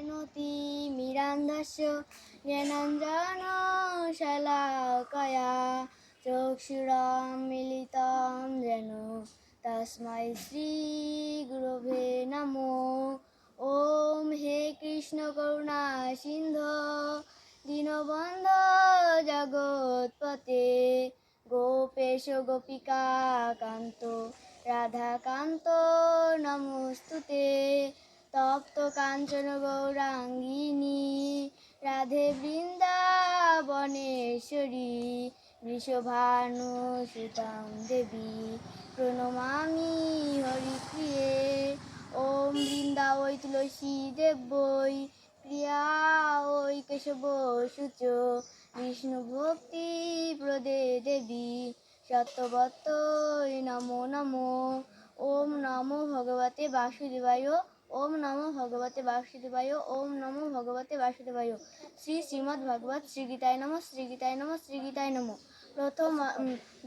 অজ্ঞানতি মিরান্ধস্য জ্ঞানাঞ্জন শলাকয়া। চক্ষুরাম মিলিতাম যেন তস্मै শ্রী গুরুভে নমো। ওম হে কৃষ্ণ করুণা সিন্ধু, দীনবন্ধ জগৎপতে। গোপেশ গোপিকা কান্ত, রাধাকান্ত নমস্তুতে। তপ্ত কাঞ্চন গৌরাঙ্গিনী, রাধে বৃন্দাবনেশ্বরী, বৃষভানু সুতাং দেবী, প্রণমামি হরিপ্রিয়ে ওম বৃন্দা ওই তুলসী দেব দেবই প্রিয়া ওই কেশব সূচ বিষ্ণু ভক্তি প্রদে দেবী সত্যবত্ত নমো নমো। ওম নমো ভগবতে বাসুদেবায় ওম নমো ভগবতে বাসুদেবায়, ওম নমো ভগবতে বাসুদেবায়। শ্রী শ্রীমদ্ ভগবত শ্রীগীতায় নম শ্রীগীতায় নম শ্রীগীতায় নম। প্রথম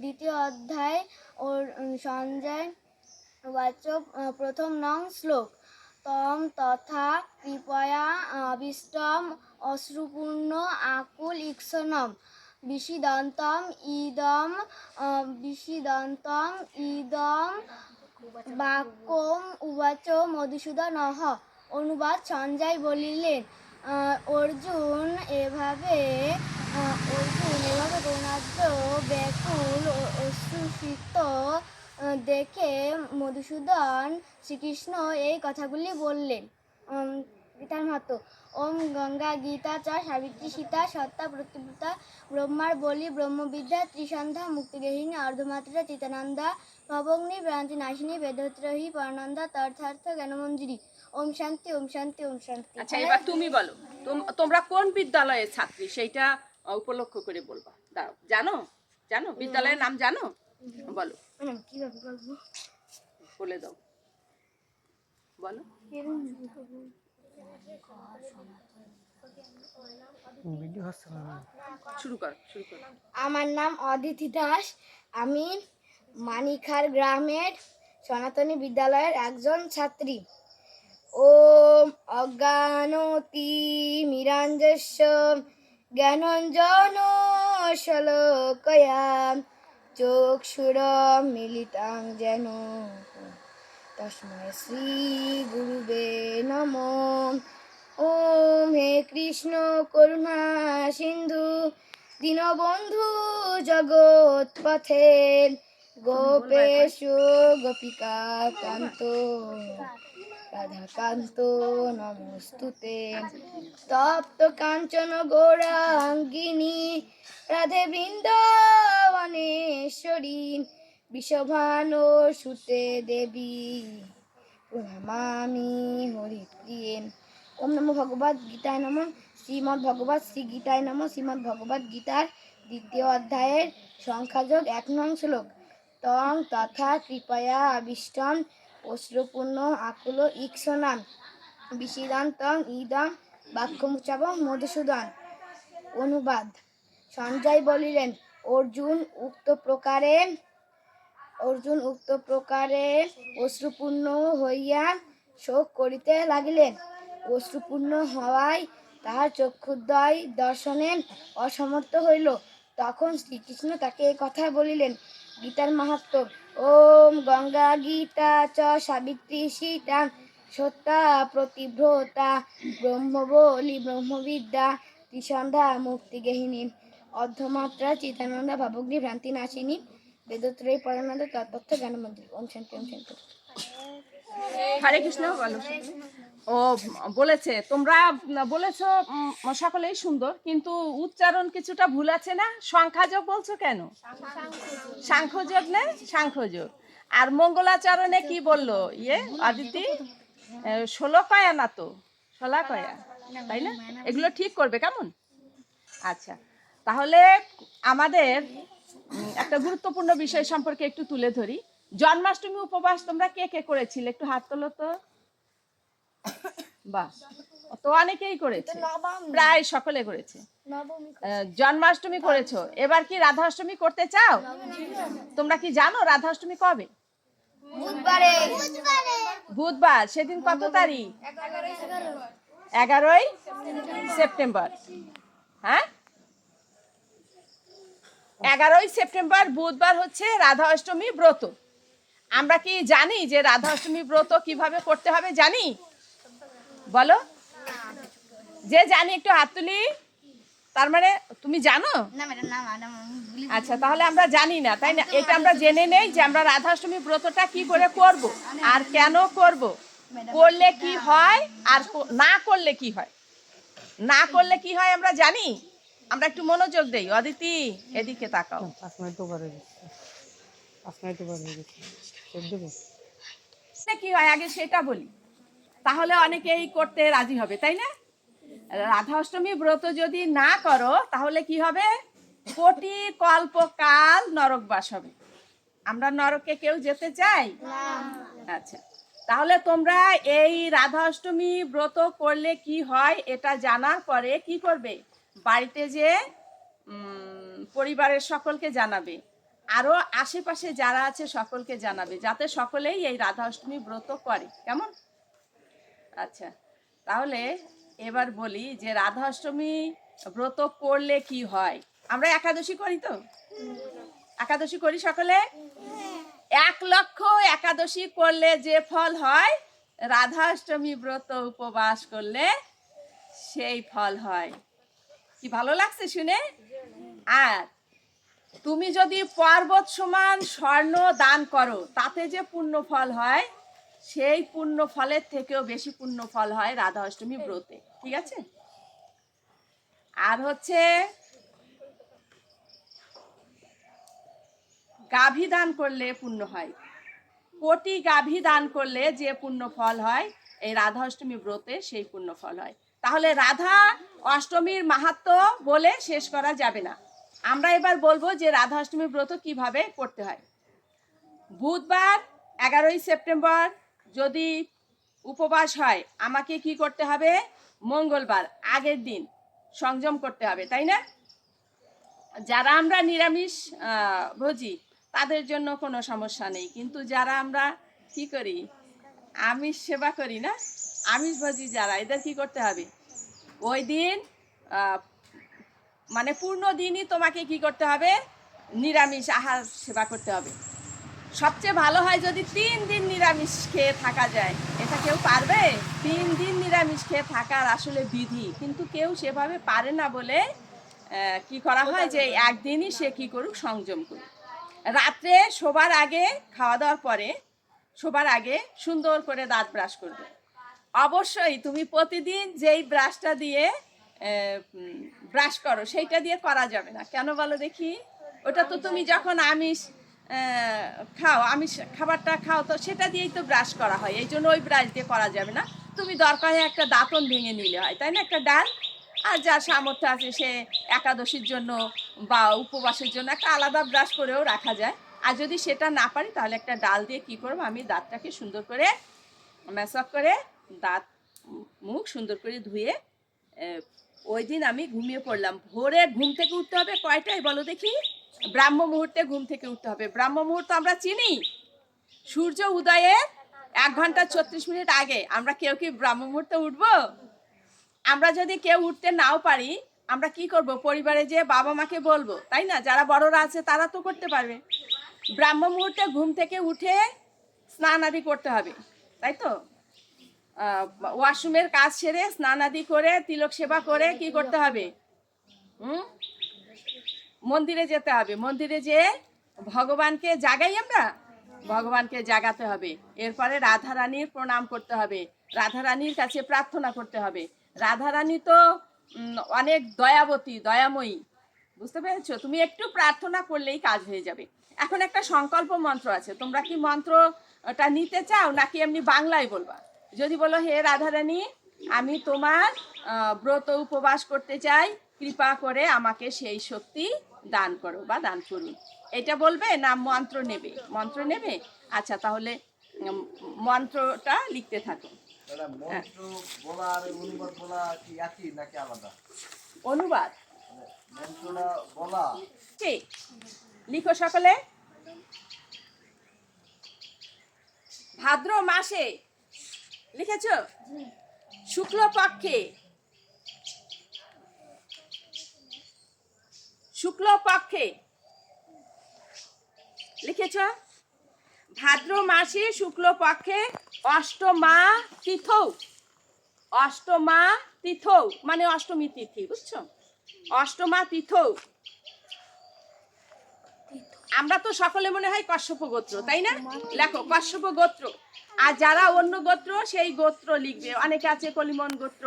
দ্বিতীয় অধ্যায় ওর সঞ্জয় বাচক প্রথম নং শ্লোক। তম তথা কৃপয়া, আবিষ্টম, অশ্রুপূর্ণ, আকুল ইক্ষণম বিষিদন্তম, ইদম বিষিদন্তম, ইদম বাক্যম উবাচ মধুসূদন অহ অনুবাদ সঞ্জয় বলিলেন অর্জুন এভাবে অর্জুন এভাবে গৌনাদ্য ব্যাকুল আহ, দেখে মধুসূদন শ্রীকৃষ্ণ এই কথাগুলি বললেন। গীতার মতো। ওম গঙ্গা গীতা চ সাবিত্রী সীতা সত্তা প্রতিব্রতা ব্রহ্মার বলি ব্রহ্মবিদ্যা ত্রিসন্ধ্যা মুক্তিগেহিনী অর্ধমাত্রা চিতানন্দা ভবগ্নি ভ্রান্তি নাশিনী বেদত্রহী পরনন্দা তর্থার্থ জ্ঞানমঞ্জুরি ওম শান্তি ওম শান্তি ওম শান্তি। আচ্ছা এবার তুমি বলো তোম- তোমরা কোন বিদ্যালয়ের ছাত্রী? সেইটা উপলক্ষ করে বলবা। দাঁড়াও জানো? জানো? বিদ্যালয়ের নাম জানো? বলো। কীভাবে বলব? বলে দাও। বলো। ভিডিও হচ্ছে না। শুরু কর শুরু কর। আমার নাম অদিতি দাস। আমি মানিখার গ্রামের সনাতনী বিদ্যালয়ের একজন ছাত্রী। ওম অজ্ঞানতি মিরাঞ্জস্য জ্ঞানঞ্জন শলকয়া চক্ষুর মিলিতাং যেন। তস্মৈ শ্রী গুরুবে নমঃ। ওম হে কৃষ্ণ করুণা সিন্ধু। দীনবন্ধু জগৎ পথে গোপেশ, গোপিকা কান্ত রাধাকান্ত নমস্তুতে তপ্ত কাঞ্চন গৌরাঙ্গিনী, রাধে বৃন্দাবনেশ্বরী, বিষভানো সুতে দেবী। প্রণমামি হরিপ্রিয়ে। ওম নমো ভগবত গীতায় নম। শ্রীমদ্ ভগবত শ্রী গীতায় নম। শ্রীমদ্ ভগবত গীতার দ্বিতীয় অধ্যায়ের সংখ্যাযোগ এক নং শ্লোক। তং তথা কৃপয়া আবিষ্টম অশ্রুপূর্ণ আকুল ইক্ষণাম বিষিদান্তং ইদম বাক্যমুচাব মধুসূদন। অনুবাদ। সঞ্জয় বলিলেন, অর্জুন উক্ত প্রকারে অর্জুন উক্ত প্রকারে অশ্রুপূর্ণ হইয়া শোক করিতে লাগিলেন। অশ্রুপূর্ণ হওয়ায় তাহার চক্ষুদ্বয় দর্শনে অসমর্থ হইল। তখন শ্রীকৃষ্ণ তাকে এই কথা বলিলেন গীতার মাহাত্ম। ওম গঙ্গা গীতা চ সাবিত্রী সীতা সত্তা প্রতিভ্রতা ব্রহ্মবলি ব্রহ্মবিদ্যা ত্রিসন্ধ্যা মুক্তিগেহিনী অর্ধমাত্রা চিতানন্দা ভাবগ্নি ভ্রান্তি নাশিনী। বেদত্রয়ী পরানন্দ তত্ত্ব জ্ঞানমন্ত্রী। ওম শান্তি ওম শান্তি হরে কৃষ্ণ ও, বলেছে, তোমরা বলেছ সকলেই সুন্দর, কিন্তু উচ্চারণ কিছুটা ভুল আছে না? সংখ্যাযোগ বলছো কেন? সাংখ্যযোগ না? সাংখ্যযোগ। আর মঙ্গলাচরণে কি বলল? ইয়ে আদিতি? ষোলো কয়া না তো? ষোলা কয়া তাই না? এগুলো ঠিক করবে, কেমন? আচ্ছা তাহলে আমাদের একটা গুরুত্বপূর্ণ বিষয় সম্পর্কে একটু তুলে ধরি। জন্মাষ্টমী উপবাস তোমরা কে কে করেছিলে? একটু হাত তোলো তো। বাহ। তো অনেকেই করেছে। প্রায় সকলে করেছে। জন্মাষ্টমী করেছ। এবার কি রাধাষ্টমী করতে চাও? তোমরা কি জানো রাধাষ্টমী কবে? বুধবারে। বুধবার। সেদিন কত তারিখ? এগারোই সেপ্টেম্বর। হ্যাঁ? এগারোই সেপ্টেম্বর বুধবার হচ্ছে রাধা অষ্টমী ব্রত। আমরা কি জানি যে রাধা অষ্টমী ব্রত কীভাবে করতে হবে জানি? বলো। যে জানি একটু হাত তুলি। তার মানে তুমি জানো? আচ্ছা তাহলে আমরা জানি না তাই না? এটা আমরা জেনে নেই যে আমরা রাধাষ্টমী ব্রতটা কি করে করব আর কেন করব। করলে কি হয় আর না করলে কি হয়? না করলে কি হয় আমরা জানি? আমরা একটু মনোযোগ দেই। অদিতি এদিকে তাকাও। কি হয়? আগে সেটা বলি। তাহলে অনেকেই করতে রাজি হবে তাই না? রাধা অষ্টমী ব্রত যদি না করো তাহলে কি হবে? কোটি কল্প কল্পকাল নরকবাস হবে। আমরা নরকে কেউ যেতে চাই? আচ্ছা তাহলে তোমরা এই রাধা অষ্টমী ব্রত করলে কি হয় এটা জানার পরে কি করবে? বাড়িতে যে পরিবারের সকলকে জানাবে। আরও আশেপাশে যারা আছে সকলকে জানাবে যাতে সকলেই এই রাধা অষ্টমী ব্রত করে। কেমন? আচ্ছা তাহলে এবার বলি যে রাধা অষ্টমী ব্রত করলে কি হয়? আমরা একাদশী করি তো? একাদশী করি সকলে? এক লক্ষ একাদশী করলে যে ফল হয় রাধা অষ্টমী ব্রত উপবাস করলে সেই ফল হয়। কি ভালো লাগছে শুনে? আর তুমি যদি পর্বত সমান স্বর্ণ দান করো, তাতে যে পুণ্য ফল হয় সেই পুণ্য ফলের থেকেও বেশি পুণ্য ফল হয় রাধা অষ্টমী ব্রতে। ঠিক আছে? আর হচ্ছে গাভী দান করলে পুণ্য হয়। কোটি গাভী দান করলে যে পুণ্য ফল হয়, এই রাধা অষ্টমী ব্রতে সেই পুণ্য ফল হয়। তাহলে রাধা অষ্টমীর মাহাত্ম বলে শেষ করা যাবে না। আমরা এবার বলব যে রাধা অষ্টমী ব্রত কীভাবে করতে হয়। বুধবার এগারোই সেপ্টেম্বর যদি উপবাস হয়, আমাকে কি করতে হবে? মঙ্গলবার, আগের দিন সংযম করতে হবে, তাই না? যারা আমরা নিরামিষ ভোজি তাদের জন্য কোনো সমস্যা নেই। কিন্তু যারা আমরা কি করি? আমিষ সেবা করি না? আমিষ ভোজি যারা, এদের কি করতে হবে? ওই দিন মানে পূর্ণ দিনই তোমাকে কি করতে হবে? নিরামিষ আহার সেবা করতে হবে। সবচেয়ে ভালো হয় যদি তিন দিন নিরামিষ খেয়ে থাকা যায়। এটা কেউ পারবে? তিন দিন নিরামিষ খেয়ে থাকার আসলে বিধি। কিন্তু কেউ সেভাবে পারে না বলে কি করা হয় যে একদিনই সে কি করুক, সংযম করুক। রাত্রে শোবার আগে, খাওয়া দাওয়ার পরে, শোবার আগে সুন্দর করে দাঁত ব্রাশ করবে। অবশ্যই তুমি প্রতিদিন যেই ব্রাশটা দিয়ে ব্রাশ করো, সেইটা দিয়ে করা যাবে না। কেন বলো দেখি? ওটা তো তুমি যখন আমিষ খাও, আমিষ খাবারটা খাও, তো সেটা দিয়েই তো ব্রাশ করা হয়, এই জন্য ওই ব্রাশ দিয়ে করা যাবে না। তুমি দরকার হয় একটা দাঁতন ভেঙে নিলে হয়, তাই না? একটা ডাল, আর যার সামর্থ্য আছে সে একাদশীর জন্য বা উপবাসের জন্য একটা আলাদা ব্রাশ করেও রাখা যায়। আর যদি সেটা না পারি, তাহলে একটা ডাল দিয়ে কি করব? আমি দাঁতটাকে সুন্দর করে ম্যাসাপ করে দাঁত, মুখ সুন্দর করে ধুয়ে ওই দিন আমি ঘুমিয়ে পড়লাম। ভোরে ঘুম থেকে উঠতে হবে কয়টায় বলো দেখি? ব্রাহ্ম মুহূর্তে ঘুম থেকে উঠতে হবে। ব্রাহ্ম মুহূর্ত আমরা চিনি। সূর্য উদয়ের এক ঘণ্টা ছত্রিশ মিনিট আগে। আমরা কেউ কি ব্রাহ্ম মুহূর্তে উঠবো? আমরা যদি কেউ উঠতে নাও পারি, আমরা কি করব? পরিবারে যে বাবা মাকে বলব, তাই না? যারা বড়রা আছে, তারা তো করতে পারবে। ব্রাহ্ম মুহূর্তে ঘুম থেকে উঠে স্নান আদি করতে হবে, তাই তো? ওয়াশরুমের কাজ সেরে স্নান আদি করে, তিলক সেবা করে কি করতে হবে? হুম? মন্দিরে যেতে হবে। মন্দিরে যে ভগবানকে জাগাই আমরা, ভগবানকে জাগাতে হবে। এরপরে রাধা রানীর প্রণাম করতে হবে। রাধা রানীর কাছে প্রার্থনা করতে হবে। রাধা রানী তো অনেক দয়াবতী, দয়াময়ী। বুঝতে পেরেছ? তুমি একটু প্রার্থনা করলেই কাজ হয়ে যাবে। এখন একটা সংকল্প মন্ত্র আছে। তোমরা কি মন্ত্রটা নিতে চাও, নাকি এমনি বাংলায় বলবা? যদি বলো, হে রাধারানী, আমি তোমার ব্রত উপবাস করতে চাই। কৃপা করে আমাকে সেই শক্তি দান করো বা দান করুন এটা বলবে না মন্ত্র নেবে? মন্ত্র নেবে? আচ্ছা তাহলে মন্ত্রটা লিখতে থাকো। ম্যাডাম মন্ত্র বলা আর অনুবাদ বলা কি একই নাকি আলাদা? অনুবাদ। মন্ত্রটা বলা। লিখো সকলে। ভাদ্র মাসে লিখেছ? শুক্লপক্ষে। শুক্লপক্ষে। লিখেছ? ভাদ্র মাসে শুক্লপক্ষে অষ্টমা তিথৌ। অষ্টমা তিথৌ মানে অষ্টমী তিথি, বুঝছ? অষ্টমা তিথৌ। আমরা তো সকলে মনে হয় কশ্যপ গোত্র, তাই না? লেখো কশ্যপ গোত্র। আর যারা অন্য গোত্র, সেই গোত্র লিখবে। অনেকে আছে কলিমন গোত্র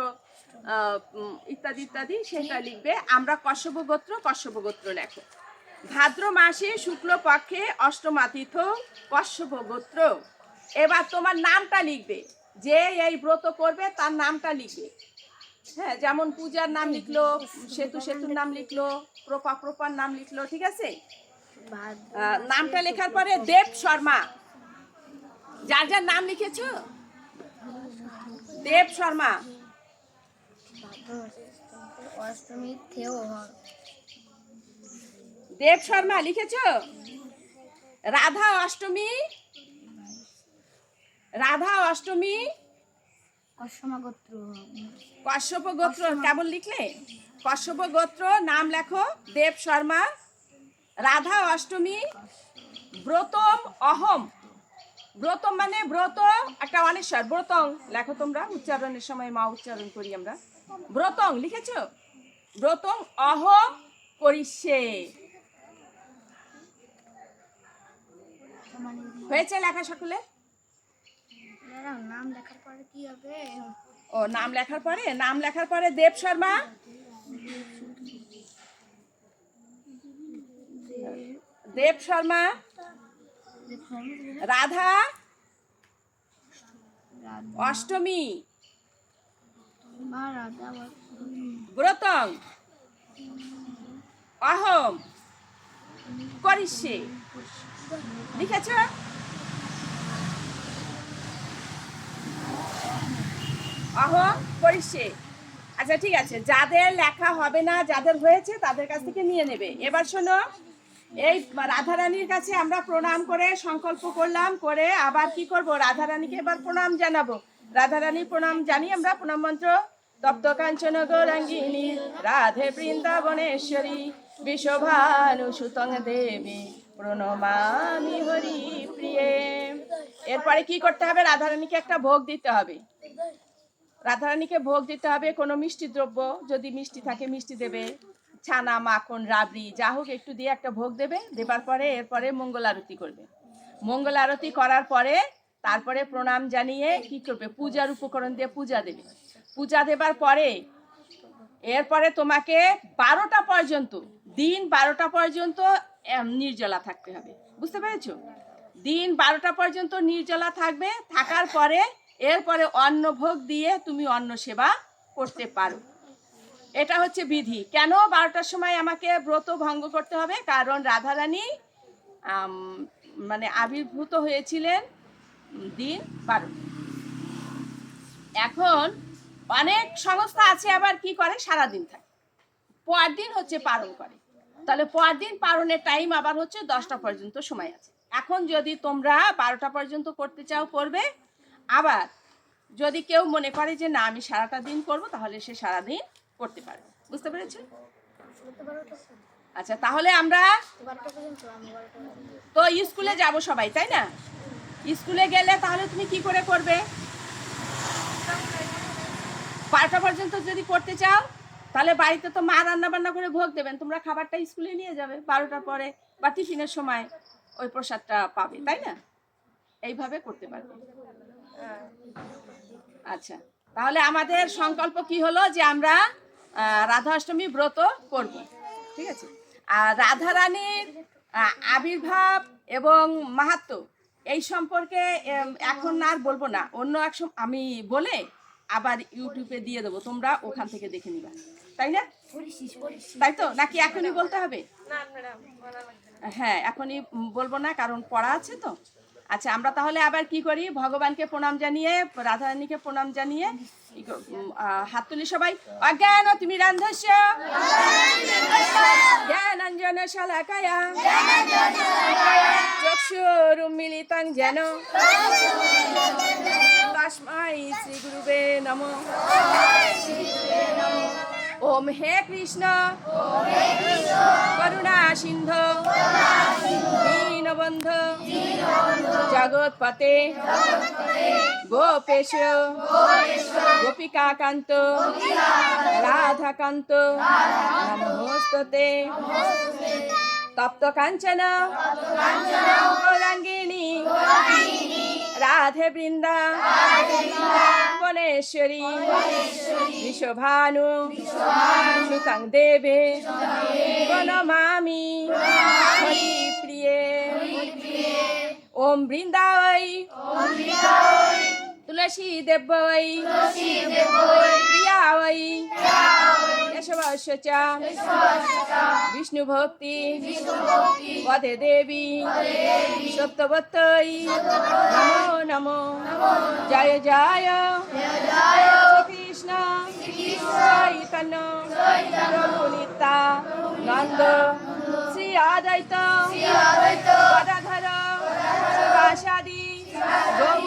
ইত্যাদি ইত্যাদি সেটা লিখবে। আমরা কশ্যপ গোত্র কশ্যপ গোত্র লেখো। ভাদ্র মাসে শুক্লপক্ষে অষ্টমাতিথ কশ্যপ গোত্র এবার তোমার নামটা লিখবে। যে এই ব্রত করবে তার নামটা লিখবে। হ্যাঁ যেমন পূজার নাম লিখলো সেতু সেতুর নাম লিখলো প্রপা প্রপার নাম লিখলো ঠিক আছে? নামটা লেখার পরে দেব শর্মা। যার যার নাম লিখেছ? দেব শর্মা। অষ্টমী থেও দেব শর্মা লিখেছ? রাধা অষ্টমী। রাধা অষ্টমী। কশ্যপ গোত্র কেমন লিখলে? কশ্যপ গোত্র নাম লেখো দেব শর্মা। রাধা অষ্টমী। ব্রতম অহম। ব্রতম মানে ব্রত একটা অনেশ্বর ব্রতম লেখো তোমরা উচ্চারণের সময় মা উচ্চারণ করি আমরা। ব্রতং লিখেছ? ব্রতং অহম করিষ্যে। হয়েছে লেখা সকলে? নাম দেখার পরে কি হবে? ও নাম লেখার পরে? নাম লেখার পরে দেব শর্মা? দেব শর্মা? রাধা। অষ্টমী? ব্রতং। অহম। করিষ্যে লিখেছ? অহম করিষ্যে আচ্ছা ঠিক আছে। যাদের লেখা হবে না, যাদের হয়েছে, তাদের কাছ থেকে নিয়ে নেবে। এবার শোনো, এই রাধারানীর কাছে আমরা প্রণাম করে সংকল্প করলাম, করে আবার কি করব? রাধারানীকে এবার প্রণাম জানাব। রাধারানীর প্রণাম জানি আমরা প্রণাম মন্ত্র তপ্ত কাঞ্চন গৌরাঙ্গিনী রাধে বৃন্দাবনেশ্বরী বিশ্বভানু সুতং দেবী, প্রণমামি হরি প্রিয়ে। এরপরে কি করতে হবে? রাধারানীকে একটা ভোগ দিতে হবে। রাধারানীকে ভোগ দিতে হবে কোনো মিষ্টি দ্রব্য। যদি মিষ্টি থাকে, মিষ্টি দেবে। ছানা, মাখন, রাবড়ি, যা হোক একটু দিয়ে একটা ভোগ দেবে। দেবার পরে এরপরে মঙ্গল আরতি করবে। মঙ্গল আরতি করার পরে তারপরে প্রণাম জানিয়ে কি করবে? পূজার উপকরণ দিয়ে পূজা দেবে। পূজা দেবার পরে, এরপরে তোমাকে বারোটা পর্যন্ত, দিন বারোটা পর্যন্ত নির্জলা থাকতে হবে। বুঝতে পেরেছ? দিন বারোটা পর্যন্ত নির্জলা থাকবে, থাকার পরে, এরপরে অন্ন ভোগ দিয়ে তুমি অন্ন সেবা করতে পারো। এটা হচ্ছে বিধি। কেন বারোটার সময় আমাকে ব্রত ভঙ্গ করতে হবে? কারণ রাধারানী মানে আবির্ভূত হয়েছিলেন। দিন বারোটা এখন অনেক সংস্থা আছে আবার কি করে? সারাদিন থাকে। পরদিন হচ্ছে পালন করে। তাহলে পর দিন পালনের টাইম আবার হচ্ছে দশটা পর্যন্ত সময় আছে। এখন যদি তোমরা বারোটা পর্যন্ত করতে চাও করবে। আবার যদি কেউ মনে করে যে না আমি সারাটা দিন করব তাহলে সে সারাদিন করতে পারে বুঝতে পেরেছ? আচ্ছা তাহলে আমরা তো স্কুলে যাব সবাই তাই না? স্কুলে গেলে তাহলে তুমি কি করে করবে? বারোটা পর্যন্ত যদি করতে চাও, তাহলে বাড়িতে তো মা রান্না বান্না করে ভোগ দেবেন। তোমরা খাবারটা স্কুলে নিয়ে যাবে বারোটার পরে বা টিফিনের সময় ওই প্রসাদটা পাবে, তাই না? এইভাবে করতে পারবে। আচ্ছা তাহলে আমাদের সংকল্প কি হলো যে আমরা রাধা অষ্টমী ব্রত করব, ঠিক আছে? আর রাধা রানীর আবির্ভাব এবং মাহাত্ম এই সম্পর্কে এখন আর বলব না। অন্য এক আমি বলে আবার ইউটিউবে দিয়ে দেবো। তোমরা ওখান থেকে দেখে নিবা। তাই না? তাই তো? নাকি এখনই বলতে হবে? হ্যাঁ এখনই বলব না কারণ পড়া আছে তো। আচ্ছা আমরা তাহলে আবার কি করি? ভগবানকে প্রণাম জানিয়ে, রাধারানীকে প্রণাম জানিয়ে হাত তুলি সবাই। অজ্ঞান তুমি রান্ধস্য। জ্ঞানাঞ্জন শালাকায়া চক্ষুরুমিলিতং যেন। তস্মাই শ্রী গুরুবে নম। ওম হে কৃষ্ণ। করুণা সিন্ধ। দীনবন্ধ। জগৎপতে গোপেশ। গোপিকাকান্ত। রাধাকান্ত। নমস্তে তপ্ত কাঞ্চন। গৌরাঙ্গিনী রাধে বৃন্দা গণেশ্বরী বিশ্বভানু সুতাং দেবে। হরি প্রিয়ে ওম বৃন্দাবৈ। ತುಳಸಿ ದೆಬ್ಬವೈ ಪ್ರಿಯಾವೈ ಯಶವಶ್ವಚ ವಿಷ್ಣು ಭಕ್ತಿ ವಧೆ ದೇವಿ ಸಪ್ತವತ್ತೈ ನಮೋ ನಮೋ ಜಯ ಜಯ ಶ್ರೀಕೃಷ್ಣ ಚೈತನ್ಯ ಪ್ರಭುನಿತಾ ನಂದ ಶ್ರೀ ಆದೈತ ಗದಾಧರ ಶಿವಾಶಾದಿ ಗೌ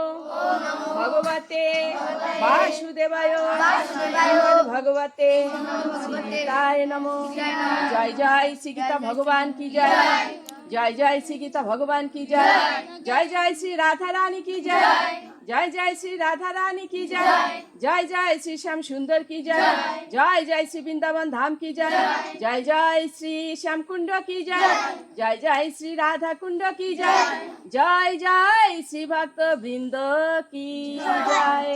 ভগবতে বাসুদেবায় ভগবতে সীতায় নম। জয় জয় সীতা ভগবান কি জয়। জয় জয় শ্রী গীতা ভগবান কি জয়? জয়। জয় শ্রী রাধা রানী কি জয়? জয়। জয় শ্রী রাধা রানী কি জয়? জয়। জয় শ্রী শ্যাম সুন্দর কি জয়? জয়। জয় শ্রী বৃন্দাবন ধাম কি জয়? জয়। জয় শ্রী শ্যাম কুণ্ড কি জয়? জয়। জয় শ্রী রাধা কুণ্ড কি জয়। জয়? জয় শ্রী ভক্ত বৃন্দ কি জয়?